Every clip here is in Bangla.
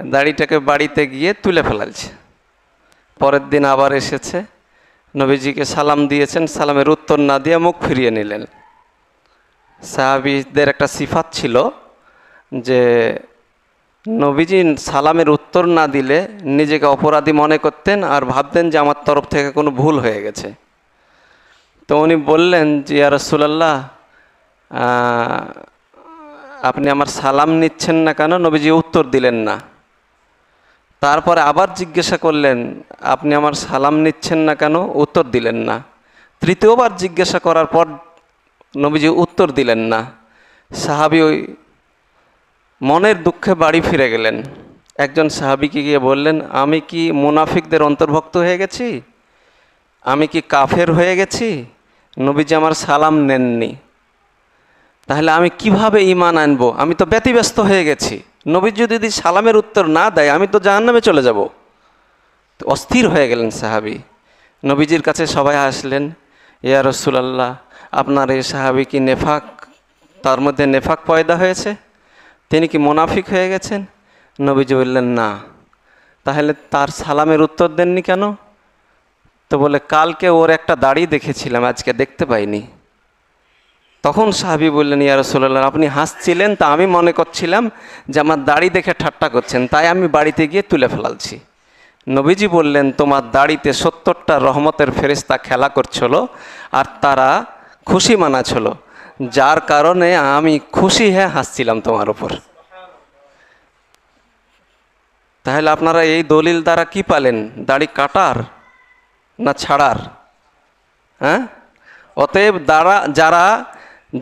দাড়িটাকে বাড়িতে গিয়ে তুলে ফেলালছে পরের দিন আবার এসেছে। নবীজিকে সালাম দিয়েছেন। সালামের উত্তর না দিয়ে মুখ ফিরিয়ে নিলেন। সাহাবিদের একটা সিফাত ছিল যে, নবীজি সালামের উত্তর না দিলে নিজেকে অপরাধী মনে করতেন আর ভাবতেন যে আমার তরফ থেকে কোনো ভুল হয়ে গেছে। তো উনি বললেন যে, ইয়া রসুলাল্লাহ আপনি আমার সালাম নিচ্ছেন না কেন? নবীজি উত্তর দিলেন না। তারপরে আবার জিজ্ঞাসা করলেন, আপনি আমার সালাম নিচ্ছেন না কেন? উত্তর দিলেন না। তৃতীয়বার জিজ্ঞাসা করার পর নবীজি উত্তর দিলেন না। সাহাবি ওই মনের দুঃখে বাড়ি ফিরে গেলেন। একজন সাহাবিকে গিয়ে বললেন, আমি কি মুনাফিকদের অন্তর্ভুক্ত হয়ে গেছি? আমি কি কাফের হয়ে গেছি? নবীজি আমার সালাম নেননি। তাহলে আমি কীভাবে ইমান আনব? আমি তো ব্যতিব্যস্ত হয়ে গেছি। নবীজি যদি সালামের উত্তর না দেয়, আমি তো জাহান্নামে চলে যাব। অস্থির হয়ে গেলেন সাহাবি। নবীজির কাছে সবাই আসলেন ইয়া রসুলাল্লাহ, আপনার এই সাহাবি কি নেফাক? তার মধ্যে নেফাক পয়দা হয়েছে? তিনি কি মোনাফিক হয়ে গেছেন? নবীজি বললেন, না। তাহলে তার সালামের উত্তর দেননি কেন? তো বলে, কালকে ওর একটা দাড়ি দেখেছিলাম, আজকে দেখতে পাইনি। তখন সাহাবি বললেন, ইয়া রসুল্লাহ আপনি হাসছিলেন তা আমি মনে করছিলাম যে আমার দাড়ি দেখে ঠাট্টা করছেন, তাই আমি বাড়িতে গিয়ে তুলে ফেলালছি। নবীজি বললেন, তোমার দাড়িতে সত্তরটা রহমতের ফেরিস্তা খেলা করছিল আর তারা খুশি মানাছিল যার কারণে আমি খুশি হয়ে হাসছিলাম তোমার উপর। তাহলে আপনারা এই দলিল দ্বারা কি পালেন? দাড়ি কাটার না ছাড়ার? হ্যাঁ? অতএব দ্বারা যারা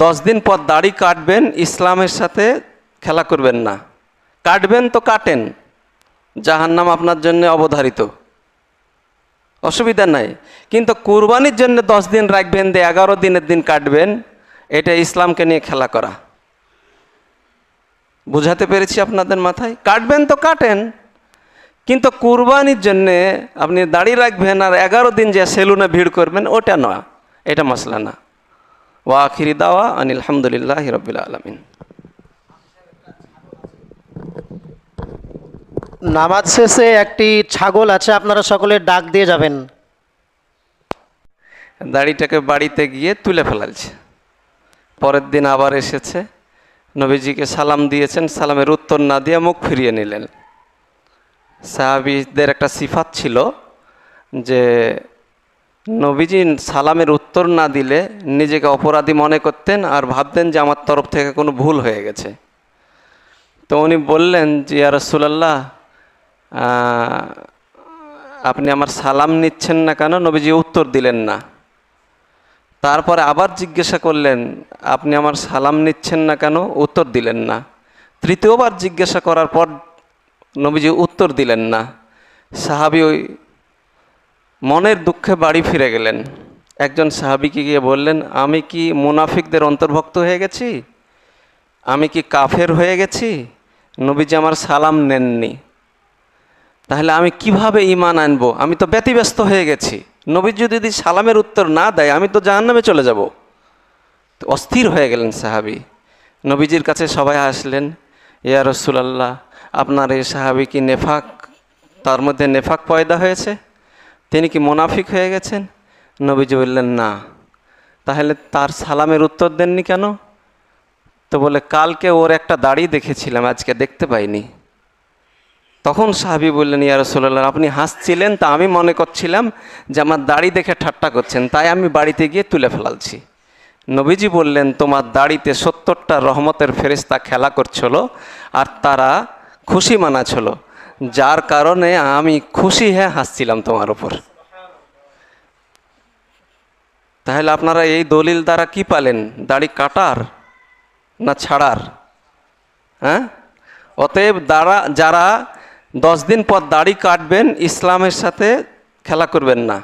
দশ দিন পর দাড়ি কাটবেন, ইসলামের সাথে খেলা করবেন না। কাটবেন তো কাটেন, জাহান্নাম আপনার জন্য অবধারিত। অসুবিধা নাই। কিন্তু কুরবানির জন্য দশ দিন রাখবেন, দিয়ে এগারো দিনের দিন কাটবেন, এটা ইসলামকে নিয়ে খেলা করা। বুঝাতে পেরেছি আপনাদের মাথায়? কাটবেন তো কাটেন, কিন্তু কুরবানির জন্যে আপনি দাড়ি রাখবেন আর এগারো দিন যে সেলুনে ভিড় করবেন, ওটা নয়, এটা মশলা না। ওয়া আখিরি দাওয়া আনিল আলহামদুলিল্লাহ রবিল আলমিন। নামাজ শেষে একটি ছাগল আছে আপনারা সকলে ডাক দিয়ে যাবেন। দাড়িটাকে বাড়িতে গিয়ে তুলে ফেলালছে পরের দিন আবার এসেছে। নবীজিকে সালাম দিয়েছেন সালামের উত্তর না দিয়ে মুখ ফিরিয়ে নিলেন। সাহাবিদের একটা সিফাত ছিল যে নবীজি সালামের উত্তর না দিলে নিজেকে অপরাধী মনে করতেন আর ভাবতেন যে আমার তরফ থেকে কোনো ভুল হয়ে গেছে। তো উনি বললেন যে, ইয়া রসুলাল্লাহ আপনি আমার সালাম নিচ্ছেন না কেন? নবীজি উত্তর দিলেন না। তারপরে আবার জিজ্ঞাসা করলেন, আপনি আমার সালাম নিচ্ছেন না কেন? উত্তর দিলেন না। তৃতীয়বার জিজ্ঞাসা করার পর নবীজি উত্তর দিলেন না। সাহাবি ওই মনের দুঃখে বাড়ি ফিরে গেলেন। একজন সাহাবিকে গিয়ে বললেন, আমি কি মুনাফিকদের অন্তর্ভুক্ত হয়ে গেছি? আমি কি কাফের হয়ে গেছি? নবীজি আমার সালাম নেননি। তাহলে আমি কীভাবে ইমান আনব? আমি তো ব্যতিব্যস্ত হয়ে গেছি। নবীজি যদি সালামের উত্তর না দেয়, আমি তো জাহান্নামে চলে যাব। তো অস্থির হয়ে গেলেন সাহাবি। নবীজির কাছে সবাই আসলেন ইয়া রসুলাল্লাহ, আপনার এই সাহাবি কি নেফাক? তার মধ্যে নেফাক পয়দা হয়েছে? তিনি কি মোনাফিক হয়ে গেছেন? নবীজি বললেন, না। তাহলে তার সালামের উত্তর দেননি কেন? তো বলে, কালকে ওর একটা দাড়ি দেখেছিলাম, আজকে দেখতে পাইনি। তখন সাহাবি বললেন, ইয়া রসুল্লাহ আপনি হাসছিলেন তা আমি মনে করছিলাম যে আমার দাড়ি দেখে ঠাট্টা করছেন, তাই আমি বাড়িতে গিয়ে তুলে ফেলালছি। নবীজি বললেন, তোমার দাড়িতে সত্তরটা রহমতের ফেরিস্তা খেলা করছিল আর তারা খুশি মানাছিল যার কারণে আমি খুশি হয়ে হাসছিলাম তোমার উপর। তাহলে আপনারা এই দলিল দ্বারা কি পালেন? দাড়ি কাটার না ছাড়ার? হ্যাঁ? অতএব দ্বারা, যারা দশ দিন পর দাড়ি কাটবেন, ইসলামের সাথে খেলা করবেন না।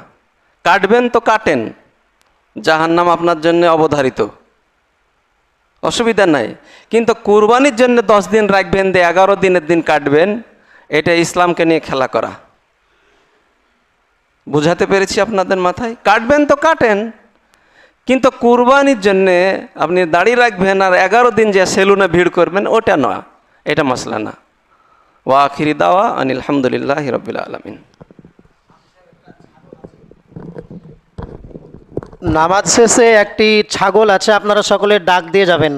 কাটবেন তো কাটেন। যাহার নাম আপনার জন্য অবধারিত। অসুবিধা নাই। কিন্তু কুরবানির জন্য দশ দিন রাখবেন, দিয়ে এগারো দিনের দিন কাটবেন এটা ইসলামকে নিয়ে খেলা করা। বুঝাতে পেরেছি আপনাদের মাথায়? কাটবেন তো কাটেন। কিন্তু কুরবানির জন্যে আপনি দাড়ি রাখবেন আর এগারো দিন যে সেলুনে ভিড় করবেন, ওটা নয় এটা মশলা না। ওয়াখিরি দাওয়া আনিল হামদুলিল্লাহ রবিল আলমিন। নামাজ শেষে একটি ছাগল আছে, আপনারা সকলে ডাক দিয়ে যাবেন।